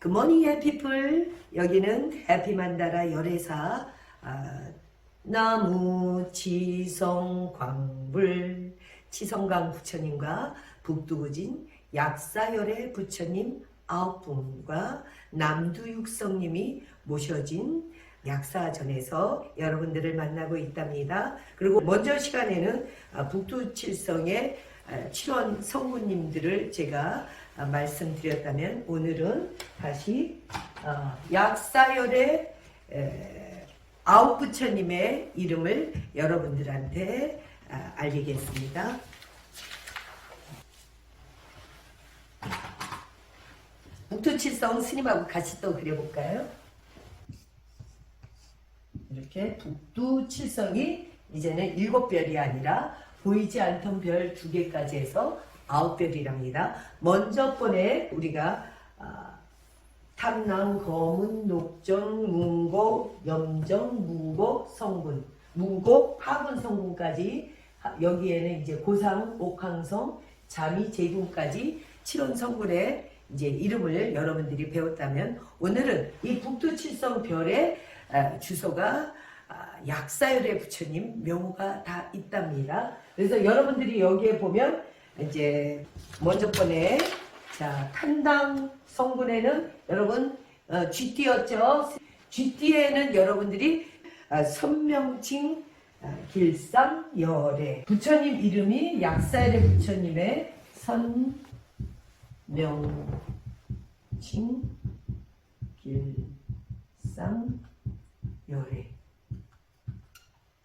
굿모닝 해피풀 여기는 해피만다라 열애사 아, 나무 지성 광불 치성강 부처님과 북두구진 약사열의 부처님 아홉 분과 남두육성님이 모셔진 약사전에서 여러분들을 만나고 있답니다. 그리고 먼저 시간에는 아, 북두칠성의 아, 칠원 성부님들을 제가 아, 말씀드렸다면 오늘은 다시 어, 약사열의 에, 아홉 부처님의 이름을 여러분들한테 아, 알리겠습니다. 북두칠성 스님하고 같이 또 그려볼까요? 이렇게 북두칠성이 이제는 일곱 별이 아니라 보이지 않던 별 두 개까지 해서 아홉 별이랍니다. 먼저 번에 우리가 아, 탐남, 거문, 녹정, 문고, 염정, 무고, 성군, 무고, 성군까지 하- 여기에는 이제 고상, 옥황성, 자미, 제군까지 칠원 성군의 이제 이름을 여러분들이 배웠다면 오늘은 이 북두칠성 별의 아, 주소가 아, 약사열의 부처님 묘가 다 있답니다. 그래서 여러분들이 여기에 보면 이제 먼저 번에 자 탄당 성군에는 여러분 어, 쥐띠였죠. 쥐띠에는 여러분들이 아, 선명칭 아, 길상 열애 부처님 이름이 약사열의 부처님의 선명칭 길상 열애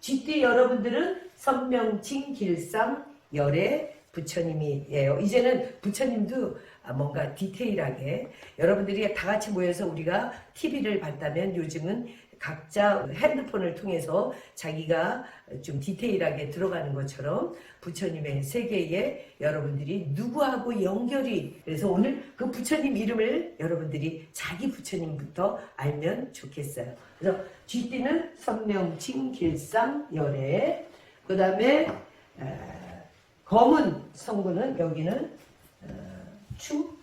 쥐띠 여러분들은 선명칭 길상 열애 부처님이에요. 이제는 부처님도 아, 뭔가 디테일하게 여러분들이 다 같이 모여서 우리가 TV를 봤다면 요즘은 각자 핸드폰을 통해서 자기가 좀 디테일하게 들어가는 것처럼 부처님의 세계에 여러분들이 누구하고 연결이 그래서 오늘 그 부처님 이름을 여러분들이 자기 부처님부터 알면 좋겠어요. 그래서 쥐띠는 선명칭 길상 열애 그 다음에 검은 성분은 여기는 어, 추,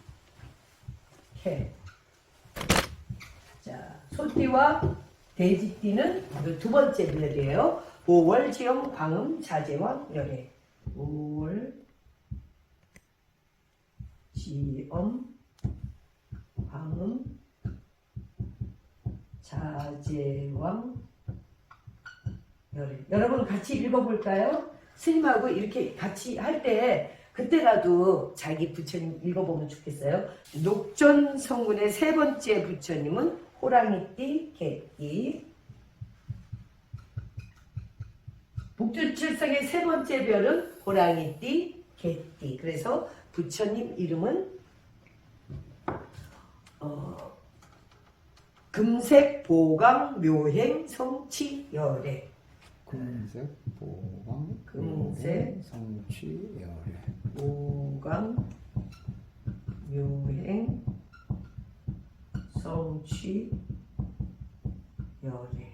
해. 자, 소띠와 돼지띠는 이두 번째 별이에요. 오월, 지영, 광음, 자재왕, 열애. 오월, 지엄, 광음, 자재왕, 열애. 여러분 같이 읽어볼까요? 스님하고 이렇게 같이 할 때 그때라도 자기 부처님 읽어보면 좋겠어요. 녹전 성군의 세 번째 부처님은 호랑이띠, 개띠. 북두칠성의 세 번째 별은 호랑이띠, 개띠. 그래서 부처님 이름은 어, 금색 보강 묘행 성치열애. 금색, 보광, 금색, 묘, 성취, 열애. 보강 묘행 성취 열애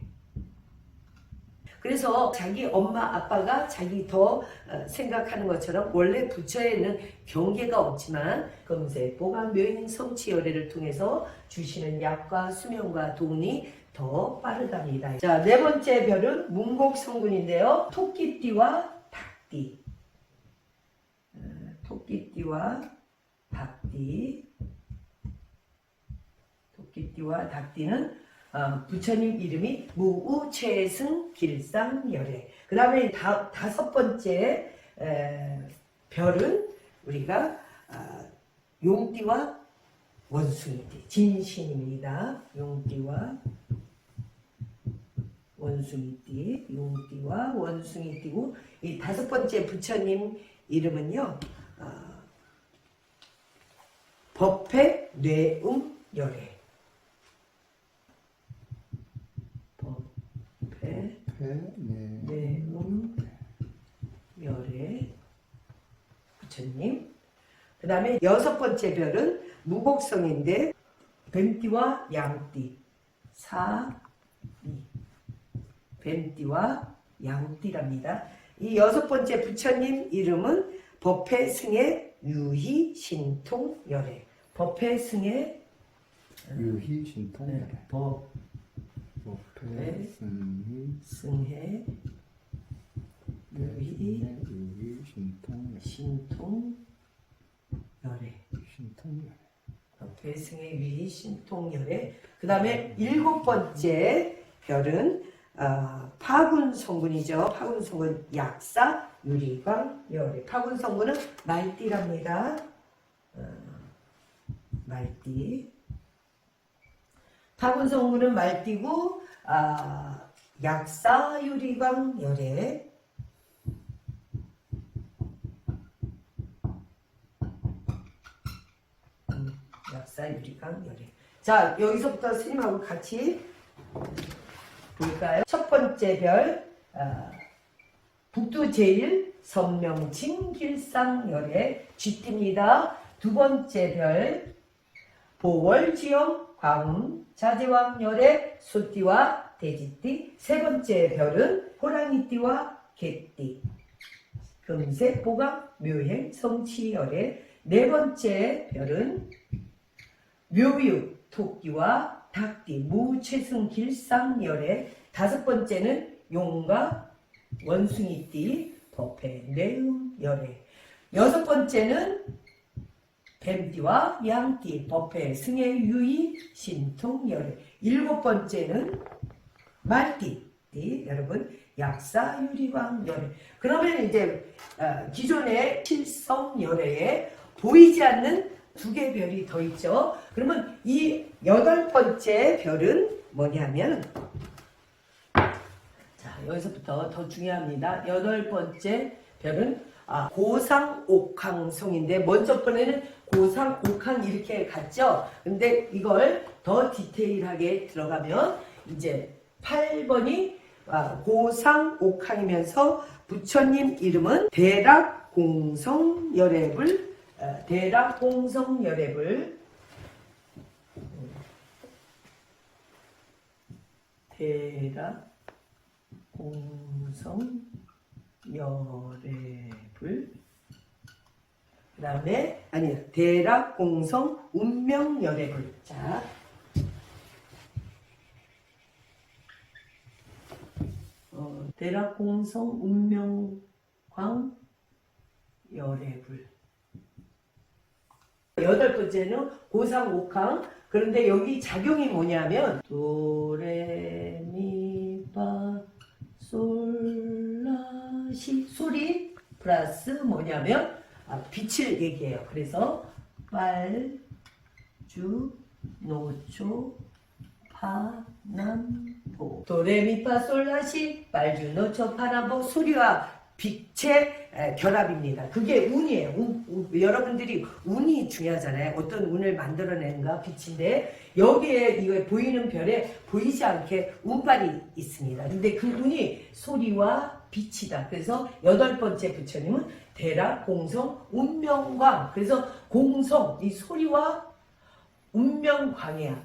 그래서 자기 엄마 아빠가 자기 더 어, 생각하는 것처럼 원래 부처에는 경계가 없지만 금세 보강 묘행 성취 열애를 통해서 주시는 약과 수명과 돈이 더 빠르답니다. 자, 네 번째 별은 문곡 성군인데요. 토끼띠와 닭띠. 어, 토끼띠와 닭띠. 토끼띠와 닭띠는 어, 부처님 이름이 무우최승 길상열애. 그 다음에 다, 다섯 번째 에, 별은 우리가 아, 용띠와 원숭이띠 진신입니다. 용띠와 원숭이띠, 용띠와 원숭이띠고 이 다섯 번째 부처님 이름은요 어, 법회 뇌음 열애. 법회 폐, 네, 뇌음 열애 부처님. 그 다음에 여섯 번째 별은 무곡성인데 뱀띠와 양띠 사, 이 뱀띠와 양띠랍니다. 이 여섯 번째 부처님 이름은 법회 승의 유희 신통 열애. 법회 승의 유희 신통 네, 열애 법, 목패 네. 승희 승해, 유희, 네, 유희 신통 신통, 열애. 신통 열애 배승의 위 신통열의 그 다음에 일곱 번째 별은 아, 파군 성군이죠. 파군 성군 약사 유리광 열의 파군 성군은 말띠랍니다. 어, 말띠. 파군 성군은 말띠고 아, 약사 유리광 열의 음, 약사 유리광 열애. 자 여기서부터 스님하고 같이 볼까요? 첫 번째 별 아, 북두 제일 선명 진 길상 열애 쥐띠입니다. 두 번째 별 보월지엄 광음 자제왕 열애 소띠와 돼지띠 세 번째 별은 호랑이띠와 개띠. 금색 보감 묘행 성치열의 네 번째 별은 묘육 토끼와 닭띠 무최승 길상열의 다섯 번째는 용과 원숭이띠 법회 내음 열의 여섯 번째는 뱀띠와 양띠 법회 승의 유의 신통열의 일곱 번째는 말띠 여러분 약사 유리광 열애 그러면 이제 어, 기존의 실성 열애에 보이지 않는 두 개 별이 더 있죠. 그러면 이 여덟 번째 별은 뭐냐면 자 여기서부터 더 중요합니다. 여덟 번째 별은 아, 고상옥항성인데 먼저 번에는 고상옥항 이렇게 갔죠. 근데 이걸 더 디테일하게 들어가면 이제 8번이 아, 고상옥항이면서 부처님 이름은 대락공성열애불 아, 대락공성열애불 대락공성열애불 그 다음에 아니 대락공성 운명열애불 자. 어, 대락공성 운명광 열애불. 여덟 번째는 고상옥항 그런데 여기 작용이 뭐냐면 도레미파 솔라시. 소리 플러스 뭐냐면 아, 빛을 얘기해요 그래서 빨 주 노초 파 남 보 도레미파솔라시 빨주 노초 파남보 소리와 빛의 에, 결합입니다. 그게 운이에요. 운, 운. 여러분들이 운이 중요하잖아요. 어떤 운을 만들어내는가 빛인데 여기에 이거 보이는 별에 보이지 않게 운빨이 있습니다. 근데 그 운이 소리와 빛이다. 그래서 여덟 번째 부처님은 대라 공성 운명광. 그래서 공성 이 소리와 운명광이야.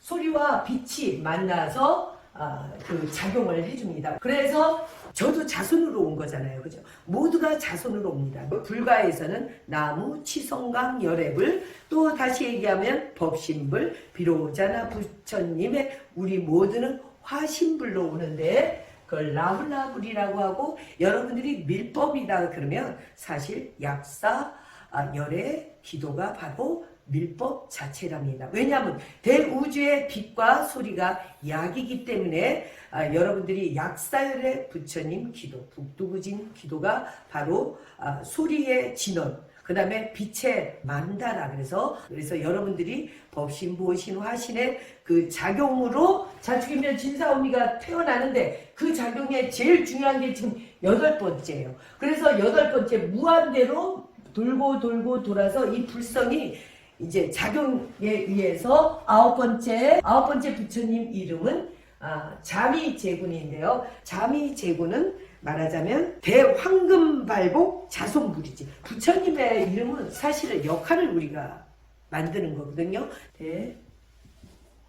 소리와 빛이 만나서 아, 그 작용을 해줍니다. 그래서 저도 자손으로 온 거잖아요. 그죠? 모두가 자손으로 옵니다. 불가에서는 나무, 치성강, 열애불, 또 다시 얘기하면 법신불, 비로자나 부처님의 우리 모두는 화신불로 오는데 그걸 라블라불이라고 하고 여러분들이 밀법이다 그러면 사실 약사, 아, 열애, 기도가 바로 밀법 자체랍니다. 왜냐하면 대우주의 빛과 소리가 약이기 때문에 아, 여러분들이 약사열의 부처님 기도, 북두부진 기도가 바로 아, 소리의 진원, 그 다음에 빛의 만다라 그래서 그래서 여러분들이 법신, 보신, 화신의 그 작용으로 자축이면 진사오미가 태어나는데 그 작용에 제일 중요한 게 지금 여덟 번째예요. 그래서 여덟 번째 무한대로 돌고 돌고 돌아서 이 불성이 이제 작용에 의해서 아홉 번째 아홉 번째 부처님 이름은 아, 자미 제군인데요. 자미 제군은 말하자면 대황금발복 자손불이지. 부처님의 이름은 사실은 역할을 우리가 만드는 거거든요.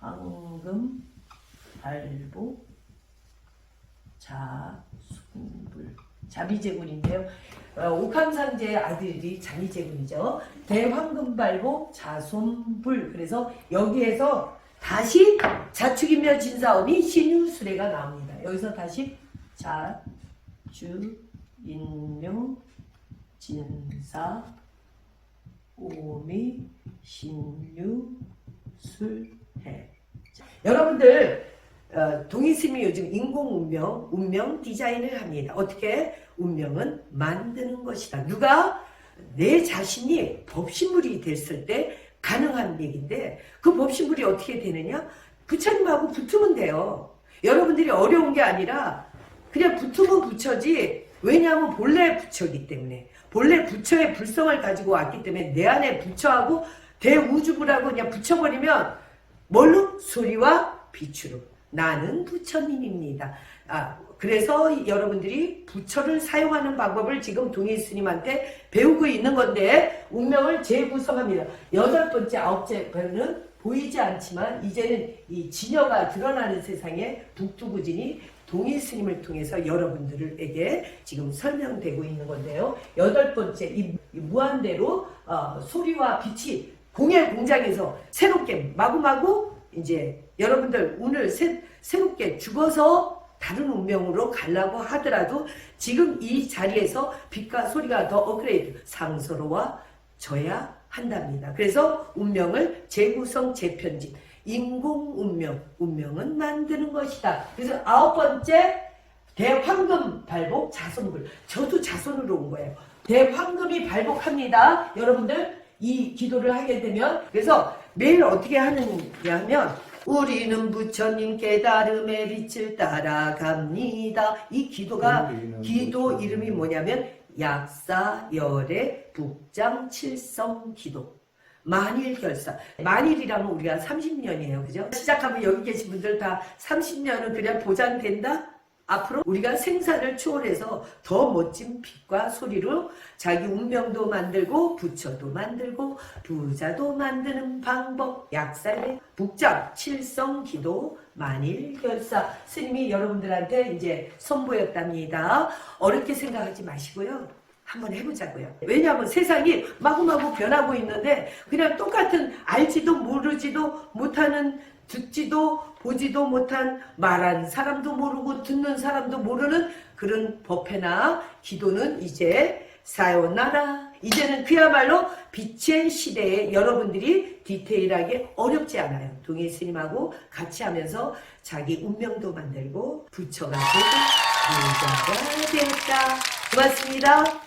대황금 발복 자손불 자비제군인데요. 어, 옥황상제의 아들이 자비제군이죠. 대황금발복 자손불. 그래서 여기에서 다시 자축인묘 진사오미 신유수레가 나옵니다. 여기서 다시 자축인묘 진사 오미 신유술해. 여러분들 어, 동희스님이 요즘 인공 운명, 운명 디자인을 합니다. 어떻게? 운명은 만드는 것이다. 누가? 내 자신이 법신물이 됐을 때 가능한 얘기인데 그 법신물이 어떻게 되느냐? 부처님하고 붙으면 돼요. 여러분들이 어려운 게 아니라 그냥 붙으면 부처지 왜냐하면 본래 부처이기 때문에 본래 부처의 불성을 가지고 왔기 때문에 내 안에 부처하고 대우주부라고 그냥 붙여버리면 뭘로? 소리와 빛으로 나는 부처님입니다. 아, 그래서 여러분들이 부처를 사용하는 방법을 지금 동일 스님한테 배우고 있는 건데 운명을 재구성합니다. 여덟 번째, 아홉째 배는 보이지 않지만 이제는 이 진여가 드러나는 세상에 북두구진이 동일 스님을 통해서 여러분들에게 지금 설명되고 있는 건데요. 여덟 번째, 이, 이 무한대로 어, 소리와 빛이 공예 공장에서 새롭게 마구마구 이제 여러분들 오늘 새, 새롭게 죽어서 다른 운명으로 가려고 하더라도 지금 이 자리에서 빛과 소리가 더 업그레이드 상서로와 져야 한답니다. 그래서 운명을 재구성 재편집 인공 운명 운명은 만드는 것이다. 그래서 아홉 번째 대황금 발복 자손불 저도 자손으로 온 거예요. 대황금이 발복합니다. 여러분들 이 기도를 하게 되면 그래서 매일 어떻게 하느냐 하면 우리는 부처님 깨달음의 빛을 따라갑니다. 이 기도가 기도. 이름이 뭐냐면 약사열의 북장 칠성 기도. 만일 결사. 만일이라면 우리가 30년이에요. 그죠? 시작하면 여기 계신 분들 다 30년은 그냥 보장된다? 앞으로 우리가 생사를 초월해서 더 멋진 빛과 소리로 자기 운명도 만들고 부처도 만들고 부자도 만드는 방법 약살의 북장 칠성 기도 만일 결사 스님이 여러분들한테 이제 선보였답니다. 어렵게 생각하지 마시고요. 한번 해보자고요. 왜냐하면 세상이 마구마구 변하고 있는데 그냥 똑같은 알지도 모르지도 못하는 듣지도 보지도 못한 말한 사람도 모르고 듣는 사람도 모르는 그런 법회나 기도는 이제 사요나라 이제는 그야말로 빛의 시대에 여러분들이 디테일하게 어렵지 않아요. 동일 스님하고 같이 하면서 자기 운명도 만들고 부처가 되고 부자가 되었다. 고맙습니다.